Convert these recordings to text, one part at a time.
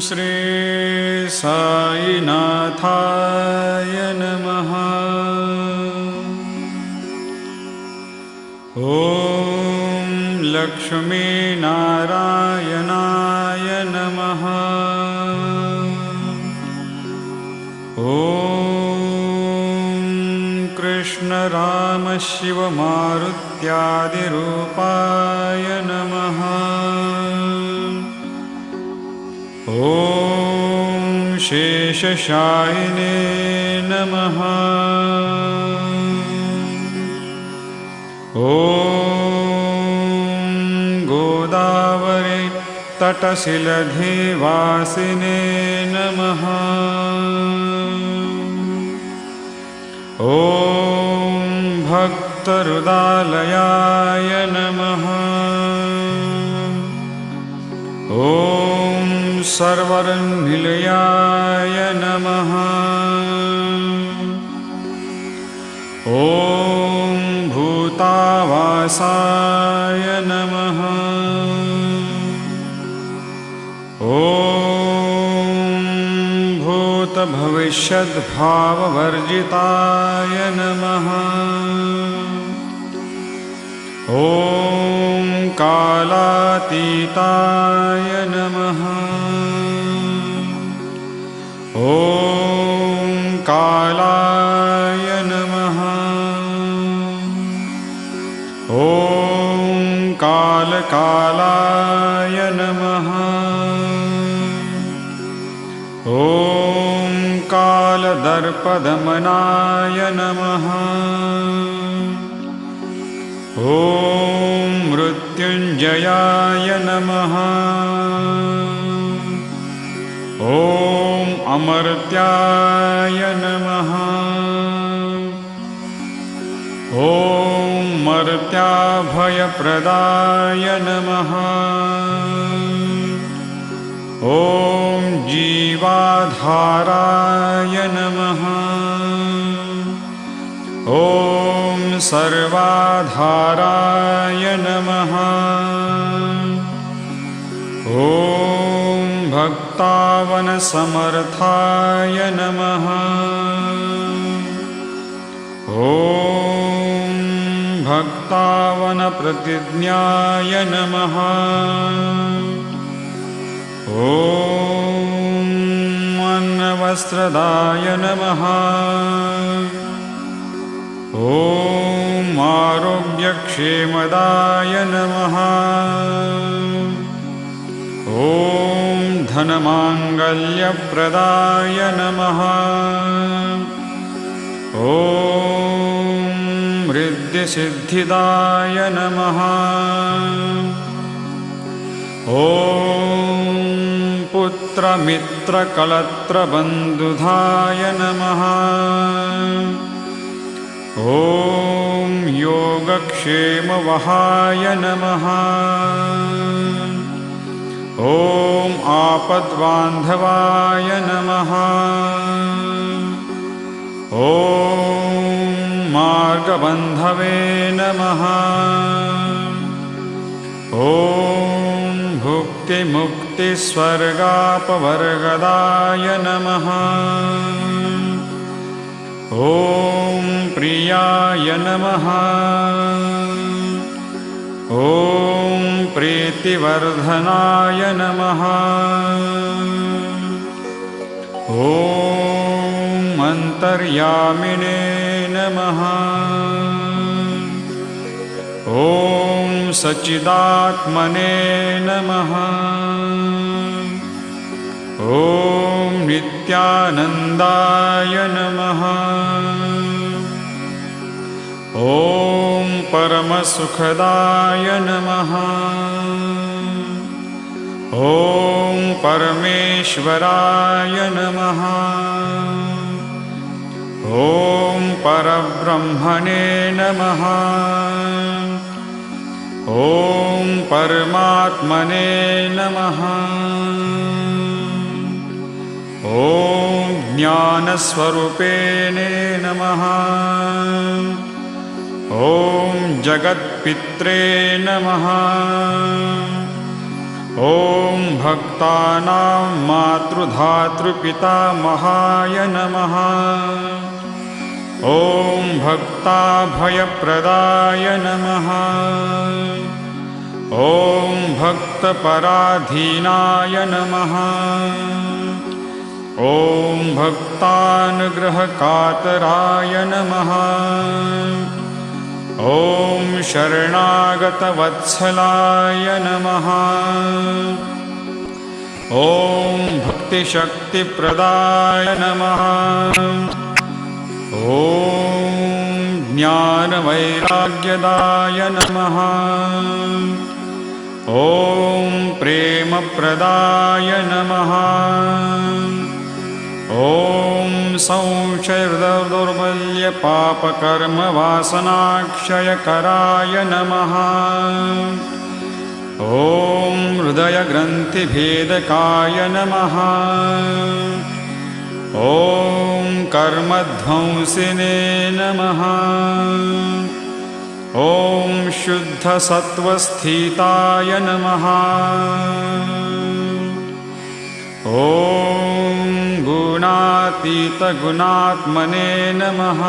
श्री साईनाथाय नमः। ॐ लक्ष्मीनारायणाय नमः। ॐ कृष्णरामशिवमारुत्यादिरूपाय नमः ॐ शेषशायिने नमः। ॐ गोदावरि तटशिलधिवासिने नमः। ॐ भक्तहृदालयाय नमः ॐ सर्वरनिलयाय नमः। ॐ भूतावासाय नमः। ॐ भूतभविष्यद्भाववर्जिताय नमः। ॐ कालातीताय नमः। ॐ कालाय नमः। ॐ कालकालाय नमः। ॐ कालदर्पदमनाय नमः। ॐ मृत्युञ्जयाय नमः। ॐ अमर्त्याय नमः। ॐ मर्त्याभयप्रदाय नमः। ॐ जीवाधाराय नमः। ॐ सर्वाधाराय नमः। ॐ भक्तावनसमर्थाय नमः। ॐ भक्तावनप्रतिज्ञाय नमः। ॐ अन्नवस्त्रदाय नमः ॐ आरोग्यक्षेमदाय नमः। ॐ धनमाङ्गल्यप्रदाय नमः। ॐ हृद्यसिद्धिदाय नमः। ॐ पुत्रमित्रकलत्रबन्धुधाय नमः ॐ योगक्षेमवहाय नमः। ॐ आपद्बान्धवाय नमः। ॐ मार्गबन्धवे नमः। ॐ भुक्तिमुक्तिस्वर्गापवर्गदाय नमः ॐ प्रियाय नमः। ॐ प्रीतिवर्धनाय नमः। ॐ अन्तर्यामिने नमः। ॐ सच्चिदात्मने नमः ॐ नित्यानन्दाय नमः। ॐ परमसुखदाय नमः। ॐ परमेश्वराय नमः। ॐ परब्रह्मणे नमः। ॐ परमात्मने नमः ॐ ज्ञानस्वरूपेणे नमः। ॐ जगत्पित्रे नमः। ॐ भक्तानां मातृधातृपितामहाय नमः। ॐ भक्ताभयप्रदाय नमः। ॐ भक्तपराधीनाय नमः ॐ भक्तानुग्रहकातराय नमः ॐ शरणागतवत्सलाय नमः ॐ भक्तिशक्तिप्रदाय नमः ॐ ज्ञानवैराग्यदाय नमः ॐ प्रेमप्रदाय नमः संशयदौर्बल्यपापकर्मवासनाक्षयकराय नमः। ॐ हृदयग्रन्थिभेदकाय नमः। ॐ कर्मध्वंसिने नमः। ॐ शुद्धसत्त्वस्थिताय नमः। ॐ गुणातीतगुणात्मने नमः।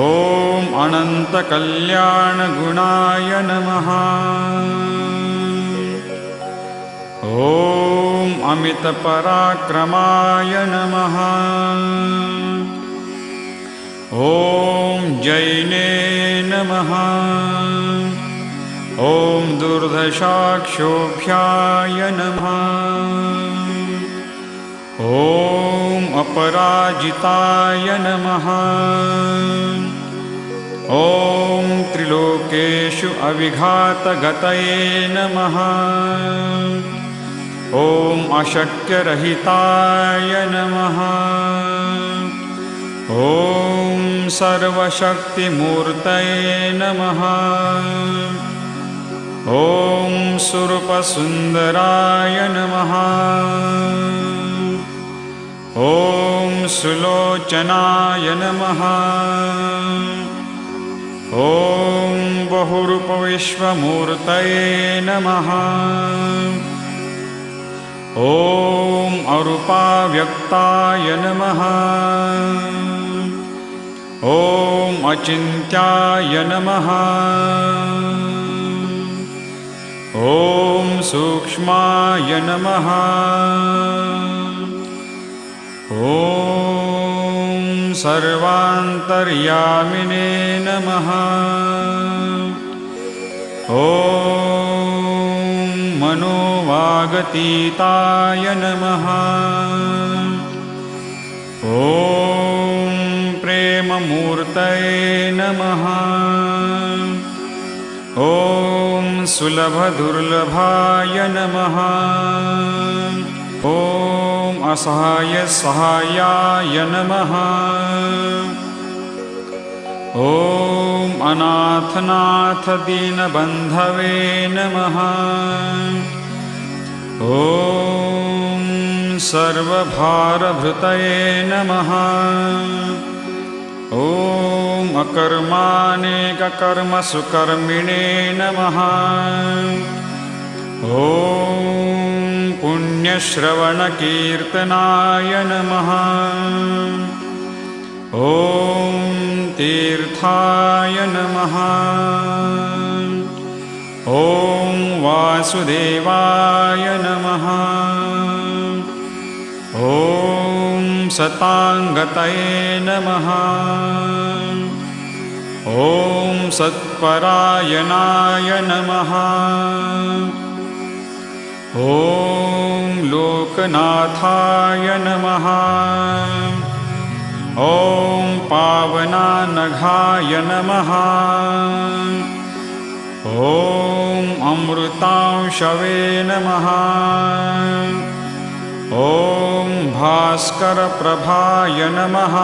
ॐ अनन्तकल्याणगुणाय नमः। ॐ अमितपराक्रमाय नमः। ॐ जैने नमः। ॐ दुर्धशाक्षोभ्याय नमः ॐ अपराजिताय नमः। ॐ त्रिलोकेषु अविघातगतये नमः। ॐ अशक्यरहिताय नमः। ॐ सर्वशक्तिमूर्तये नमः। ॐ सुरूपसुन्दराय नमः ॐ सुलोचनाय नमः। ॐ बहुरूपविश्वमूर्तये नमः। ॐ अरूपाव्यक्ताय नमः। ॐ अचिन्त्याय नमः। ॐ सूक्ष्माय नमः ॐ सर्वान्तर्यामिने नमः। ॐ मनोवागतीताय नमः। ॐ प्रेममूर्तये नमः। ॐ सुलभदुर्लभाय नमः। ॐ असहायसहायाय नमः। ॐ अनाथनाथदीनबन्धवे नमः। ॐ सर्वभारभृतये नमः। ॐ अकर्मानेककर्मसुकर्मिणे नमः। ॐ पुण्यश्रवणकीर्तनाय नमः। ॐ तीर्थाय नमः। ॐ वासुदेवाय नमः। ॐ सताङ्गतये नमः। ॐ सत्परायणाय नमः। ॐ लोकनाथाय नमः। ॐ पावनानघाय नमः। ॐ अमृतांशवे नमः। ॐ भास्करप्रभाय नमः।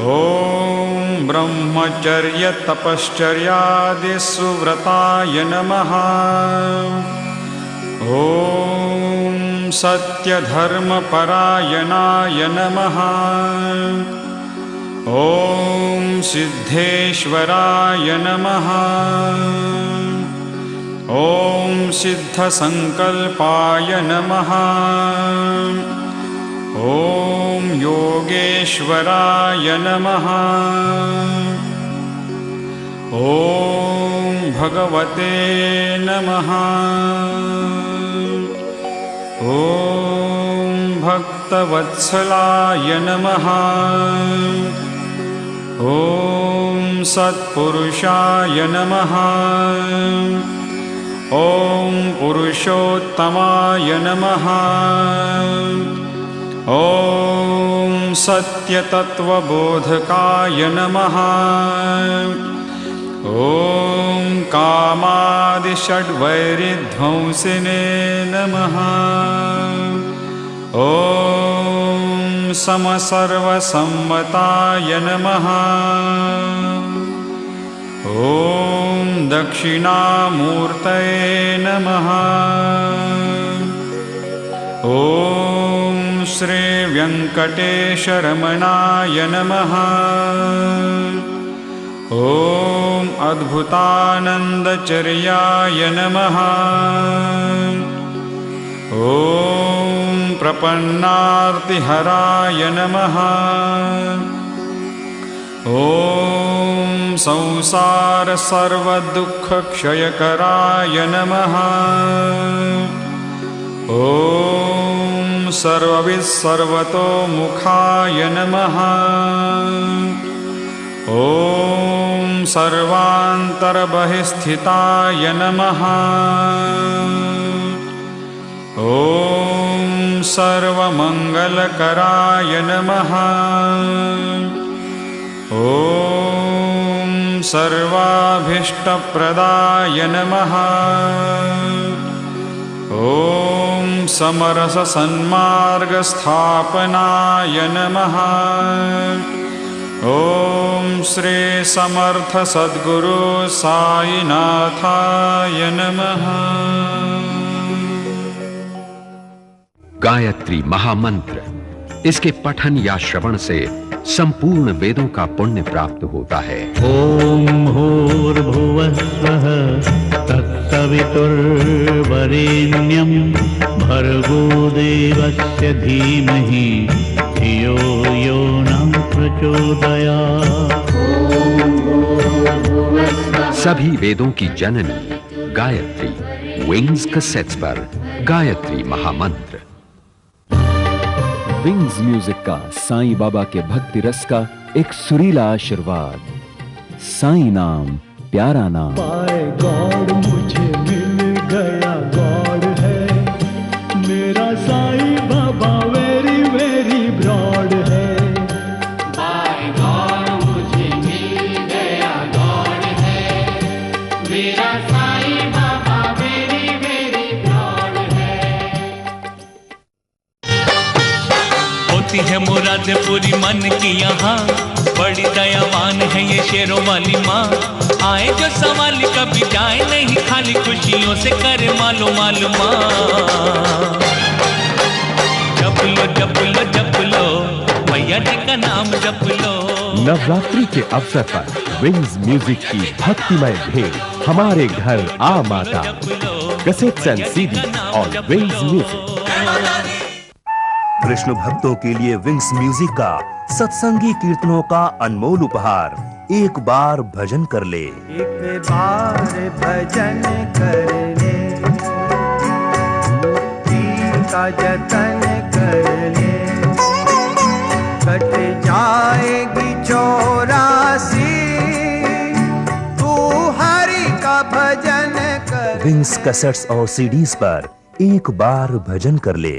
ॐ ब्रह्मचर्यतपश्चर्यादिसुव्रताय नमः ॐ सत्यधर्मपरायणाय नमः। ॐ सिद्धेश्वराय नमः। ॐ सिद्धसङ्कल्पाय नमः। ॐ योगेश्वराय नमः। ॐ भगवते नमः ॐ भक्तवत्सलाय नमः। ॐ सत्पुरुषाय नमः। ॐ पुरुषोत्तमाय नमः। ॐ सत्यतत्त्वबोधकाय नमः ॐ कामादिषड्वैरिध्वंसिने नमः। ॐ समसर्वसम्मताय नमः। ॐ दक्षिणामूर्तये नमः। ॐ श्रीव्यङ्कटेशरमणाय नमः। ॐ अद्भुतानन्दचर्याय नमः। ॐ प्रपन्नार्तिहराय नमः। ॐ संसारसर्वदुःखक्षयकराय नमः। ॐ सर्वविस्सर्वतोमुखाय नमः। ॐ सर्वान्तर्बहिस्थिताय नमः। ॐ सर्वमङ्गलकराय नमः। ॐ सर्वाभीष्टप्रदाय नमः। ॐ समरससन्मार्गस्थापनाय नमः ॐ श्रीसमर्थसद्गुरु साईनाथाय नमः। गायत्री महामंत्र। इसके पठन या श्रवण से संपूर्ण वेदों का पुण्य प्राप्त होता है। ॐ भूर्भुवः तत्सवितुर्वरेण्यं भर्गो देवस्य धीमहि धियो यो न प्रचोदयात् सभी वेदों की जननी गायत्री विंग्स कैसेट्स पर गायत्री महामंत्र। विंग्स म्यूज़िक का साईं बाबा के भक्ति रस का एक सुरीला आशीर्वाद। साईं नाम प्यारा नाम। पाए गॉड मुझे शेरों वाली माँ। आए जो सवाल कभी जाए नहीं खाली खुशियों से करे मालो मालू माँ। जप लो जप लो जप लो मैया जी का नाम जप लो। नवरात्रि के अवसर पर विंग्स म्यूज़िक की भक्तिमय भेंट हमारे घर आ माता। कैसेट्स एंड सीडी और विंग्स म्यूज़िक कृष्ण भक्तों के लिए विंग्स म्यूज़िक का सत्संगी कीर्तनों का अनमोल उपहार। एक बार भजन कर ले। एक बार भजन कर मुक्ति का जतन करने कट जाएगी चौरासी। तू हरि का भजन कर विंग्स कैसेट्स और सीडीज पर एक बार भजन कर ले।